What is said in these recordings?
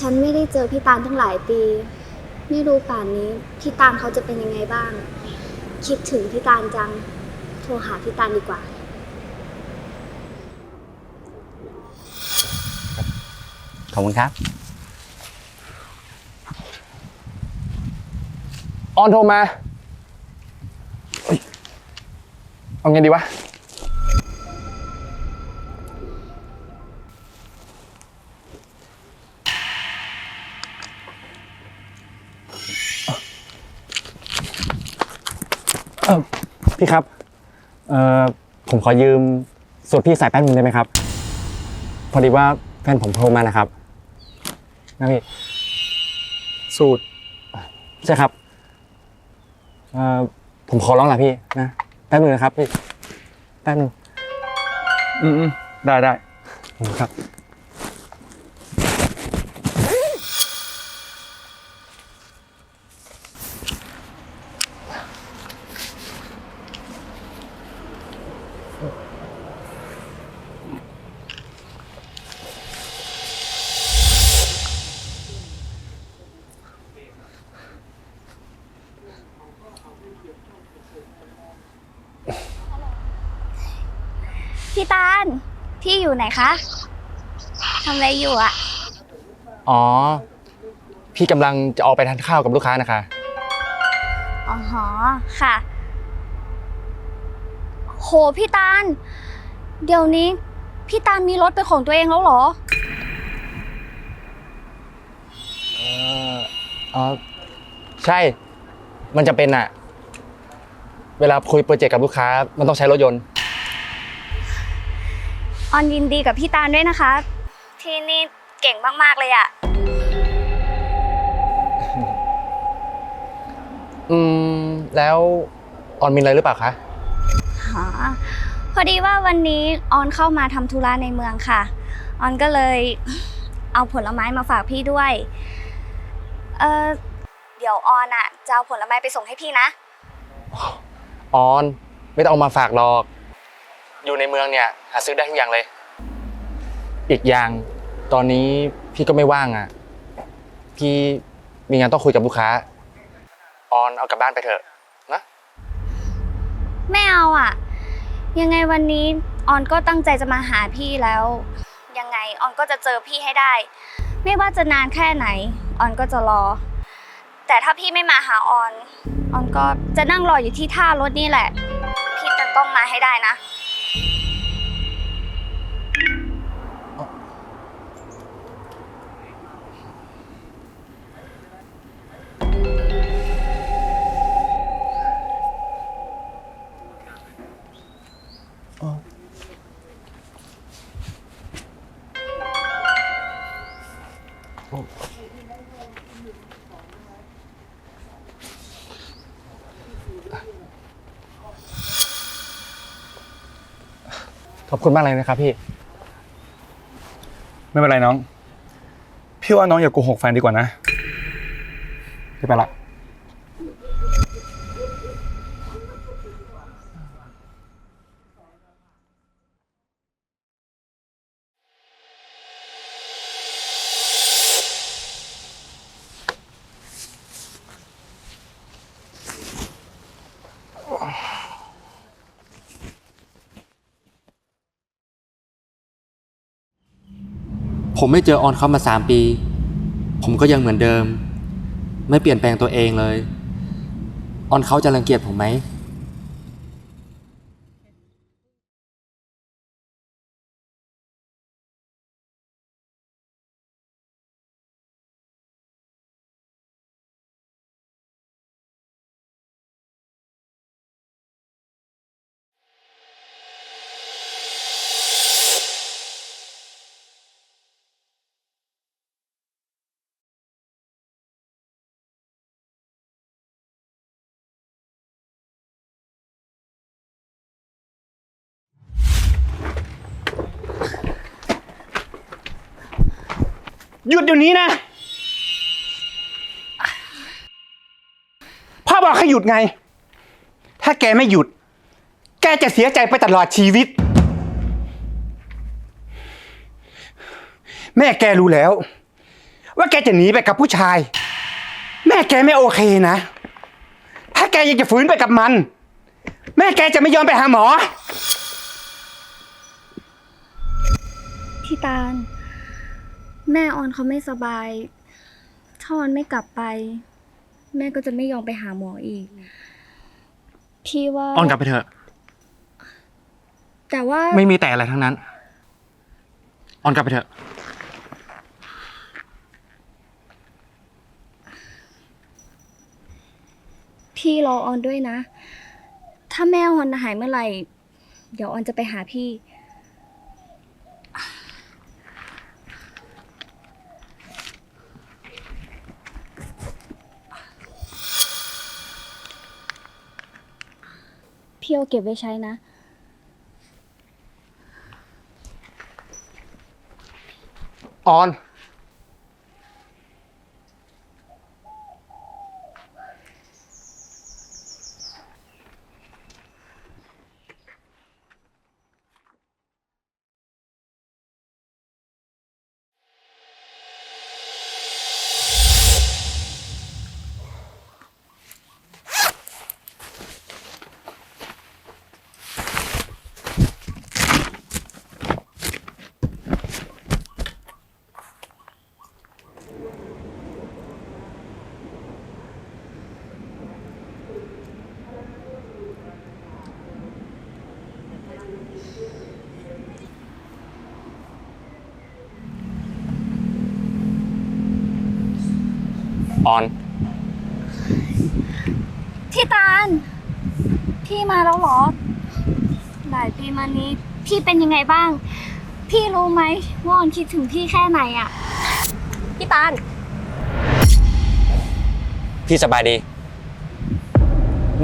ฉันไม่ได้เจอพี่ตาลตั้งหลายปี ไม่รู้ป่านนี้พี่ตาลเขาจะเป็นยังไงบ้าง คิดถึงพี่ตาลจัง โทรหาพี่ตาลดีกว่า ขอบคุณครับ ออนโทรมาเฮ้ยเอาไงดีวะ พี่ครับ เออผมขอยืมสูตรพี่สายแป๊บนึงได้ไหมครับ พอดีว่าแฟนผมโทรมานะครับนะพี่ สูตร ใช่ครับ เอ่อ ผมขอร้องละพี่นะ แป๊บนึงนะครับพี่ แป๊บนึงอืมได้ได้ครับ พี่ตาล พี่อยู่ไหนคะทำอะไรอยู่อะอ๋อ พี่กำลังจะออกไปทานข้าวกับลูกค้านะคะ อ๋อหอค่ะ โหพี่ตาล เดี๋ยวนี้ พี่ตาลมีรถเป็นของตัวเองแล้วเหรอ เอออ๋อใช่ มันจะเป็นอะเวลาคุยโปรเจกต์กับลูกค้า มันต้องใช้รถยนต์ ออนยินดีกับพี่ตาลด้วยนะคะ ที่นี่เก่งมากๆเลยอะอืม แล้วออนมีอะไรหรือเปล่าคะ หาพอดีว่าวันนี้ออนเข้ามาทำธุระในเมืองค่ะ ออนก็เลยเอาผลไม้มาฝากพี่ด้วย เออเดี๋ยวออนอะจะเอาผลไม้ไปส่งให้พี่นะ ออน ไม่ต้องเอามาฝากหรอก อยู่ในเมืองเนี่ยหาซื้อได้ทุกอย่างเลย อีกอย่างตอนนี้พี่ก็ไม่ว่างอะ พี่มีงานต้องคุยกับลูกค้า ออนเอากลับบ้านไปเถอะนะไม่เอาอะยังไงวันนี้ออนก็ตั้งใจจะมาหาพี่แล้ว ยังไงออนก็จะเจอพี่ให้ได้ ไม่ว่าจะนานแค่ไหน ออนก็จะรอ แต่ถ้าพี่ไม่มาหาออน ออนก็จะนั่งรออยู่ที่ท่ารถนี่แหละ พี่จะต้องมาให้ได้นะ ขอบคุณมากเลยนะครับพี่ ไม่เป็นไรน้อง พี่ว่าน้องอย่าโกหกแฟนดีกว่านะพี่ไปละ ผมไม่เจอออนเขามาสามปี ผมก็ยังเหมือนเดิม ไม่เปลี่ยนแปลงตัวเองเลย ออนเขาจะรังเกียจผมไหม หยุดเดี๋ยวนี้นะ พ่อบอกให้หยุดไง ถ้าแกไม่หยุด แกจะเสียใจไปตลอดชีวิต แม่แกรู้แล้ว ว่าแกจะหนีไปกับผู้ชาย แม่แกไม่โอเคนะ ถ้าแกยังจะฝืนไปกับมัน แม่แกจะไม่ยอมไปหาหมอ พี่ตาล แม่ออนเขาไม่สบาย ถ้าออนไม่กลับไป แม่ก็จะไม่ยอมไปหาหมออีก พี่ว่าออนกลับไปเถอะ แต่ว่าไม่มีแต่อะไรทั้งนั้น ออนกลับไปเถอะ พี่รอออนด้วยนะ ถ้าแม่ออนหายเมื่อไหร่ เดี๋ยวออนจะไปหาพี่ พี่เอเก็บไว้ใช้นะ ออน ออนพี่ตาล พี่มาแล้วเหรอ หลายปีมานี้ พี่เป็นยังไงบ้าง พี่รู้ไหมว่าออนคิดถึงพี่แค่ไหนอะพี่ตาล พี่สบายดี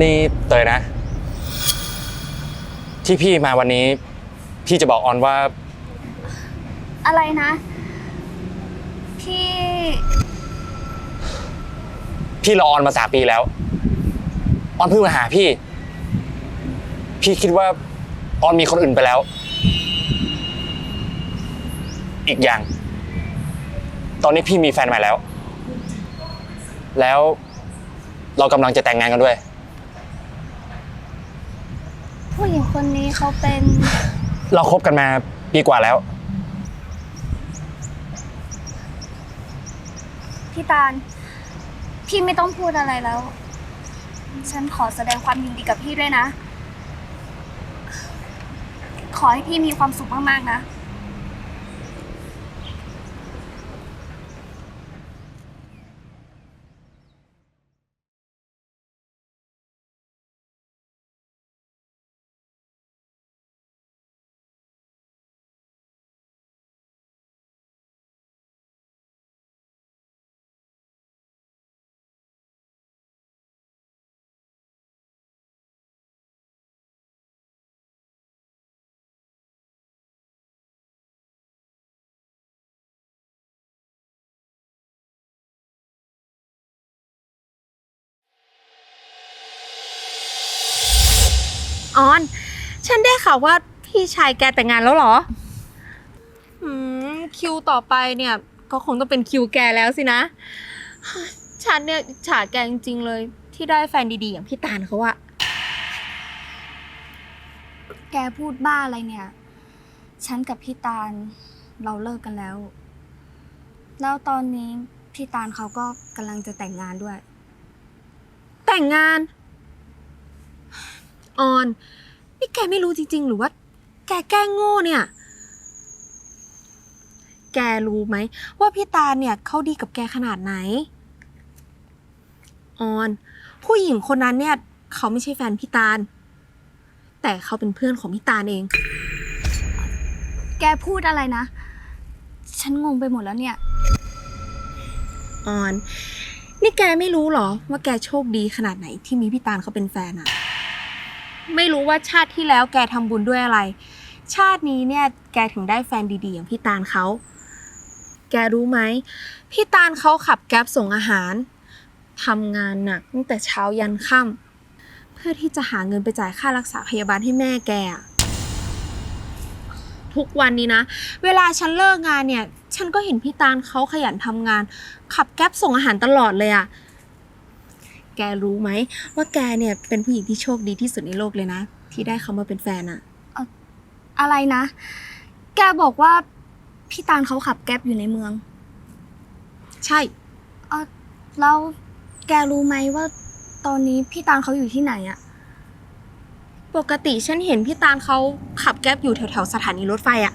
นี่เตยนะ ที่พี่มาวันนี้ พี่จะบอกออนว่าอะไรนะ พี่ พี่รอออนมาสามปีแล้ว ออนเพิ่งมาหาพี่ พี่คิดว่าออนมีคนอื่นไปแล้ว อีกอย่าง ตอนนี้พี่มีแฟนใหม่แล้ว แล้วเรากำลังจะแต่งงานกันด้วย ผู้หญิงคนนี้เขาเป็น เราคบกันมาปีกว่าแล้ว พี่ตาล พี่ไม่ต้องพูดอะไรแล้ว ฉันขอแสดงความยินดีกับพี่ด้วยนะ ขอให้พี่มีความสุขมากๆนะ ออน ฉันได้ข่าวว่าพี่ชายแกแต่งงานแล้วเหรอ อืม คิวต่อไปเนี่ย ก็คงต้องเป็นคิวแกแล้วสินะ ฉันเนี่ยอิจฉาแกจริงๆเลย ที่ได้แฟนดีๆ อย่างพี่ตาลเขาอะแกพูดบ้าอะไรเนี่ย ฉันกับพี่ตาลเราเลิกกันแล้ว แล้วตอนนี้พี่ตาลเขาก็กำลังจะแต่งงานด้วย แต่งงาน ออน นี่แกไม่รู้จริง ๆ หรือว่า แกแกล้งโง่เนี่ย แกรู้ไหม ว่าพี่ตาลเนี่ยเขาดีกับแกขนาดไหน ออน ผู้หญิงคนนั้นเนี่ย เขาไม่ใช่แฟนพี่ตาล แต่เขาเป็นเพื่อนของพี่ตาลเอง แกพูดอะไรนะ ฉันงงไปหมดแล้วเนี่ย ออน นี่แกไม่รู้เหรอ ว่าแกโชคดีขนาดไหนที่มีพี่ตาลเขาเป็นแฟนอะ ไม่รู้ว่าชาติที่แล้วแกทำบุญด้วยอะไร ชาตินี้เนี่ยแกถึงได้แฟนดีๆอย่างพี่ตาลเขา แกรู้ไหม พี่ตาลเขาขับแก๊ปส่งอาหารทำงานหนักตั้งแต่เช้ายันค่ำเพื่อที่จะหาเงินไปจ่ายค่ารักษาพยาบาลให้แม่แกอะทุกวันนี้นะ เวลาฉันเลิกงานเนี่ย ฉันก็เห็นพี่ตาลเขาขยันทำงาน ขับแก๊ปส่งอาหารตลอดเลยอะ แกรู้ไหมว่าแกเนี่ยเป็นผู้หญิงที่โชคดีที่สุดในโลกเลยนะ ที่ได้เขามาเป็นแฟนอะอะไรนะ แกบอกว่าพี่ตาลเขาขับแก๊ปอยู่ในเมือง ใช่เออแล้วแกรู้ไหมว่าตอนนี้พี่ตาลเขาอยู่ที่ไหนอะปกติฉันเห็นพี่ตาลเขาขับแก๊ปอยู่แถวๆสถานีรถไฟอะ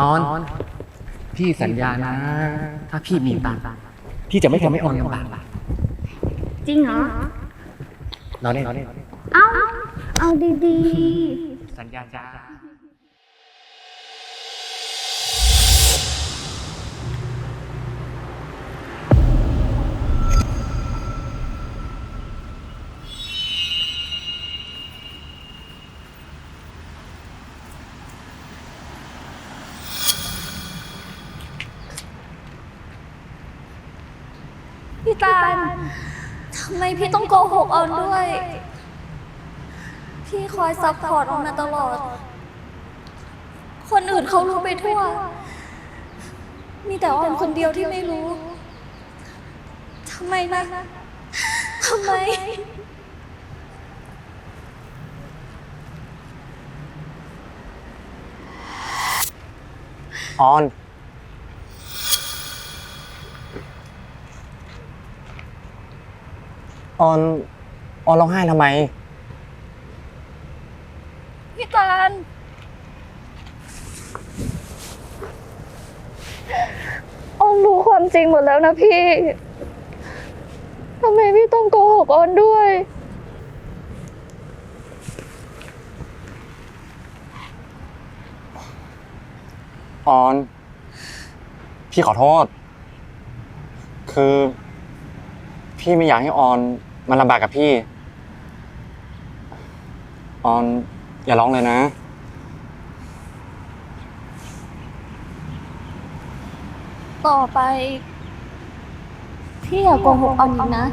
ออน พี่สัญญานะ ถ้าพี่มีตังค์พี่จะไม่ทำให้ออนลำบากจริงเหรอ นอนเล่นนอนเล่นเอาเอาดีสัญญาจ้า ตาลทำไมพี่ต้องโกหกออนด้วย พี่คอยซัพพอร์ตออนมาตลอด คนอื่นเขารู้ไปทั่ว มีแต่ออนคนเดียวที่ไม่รู้ทำไมนะทำไมออน ออนออนร้องไห้ทำไม พี่ตาลออนรู้ความจริงหมดแล้วนะพี่ ทำไมพี่ต้องโกหกออนด้วย ออน พี่ขอโทษ คือ พี่ไม่อยากให้ออน มันลำบากกับพี่ ออนอย่าร้องเลยนะ ต่อไป พี่อย่าโกหกออนอีกนะ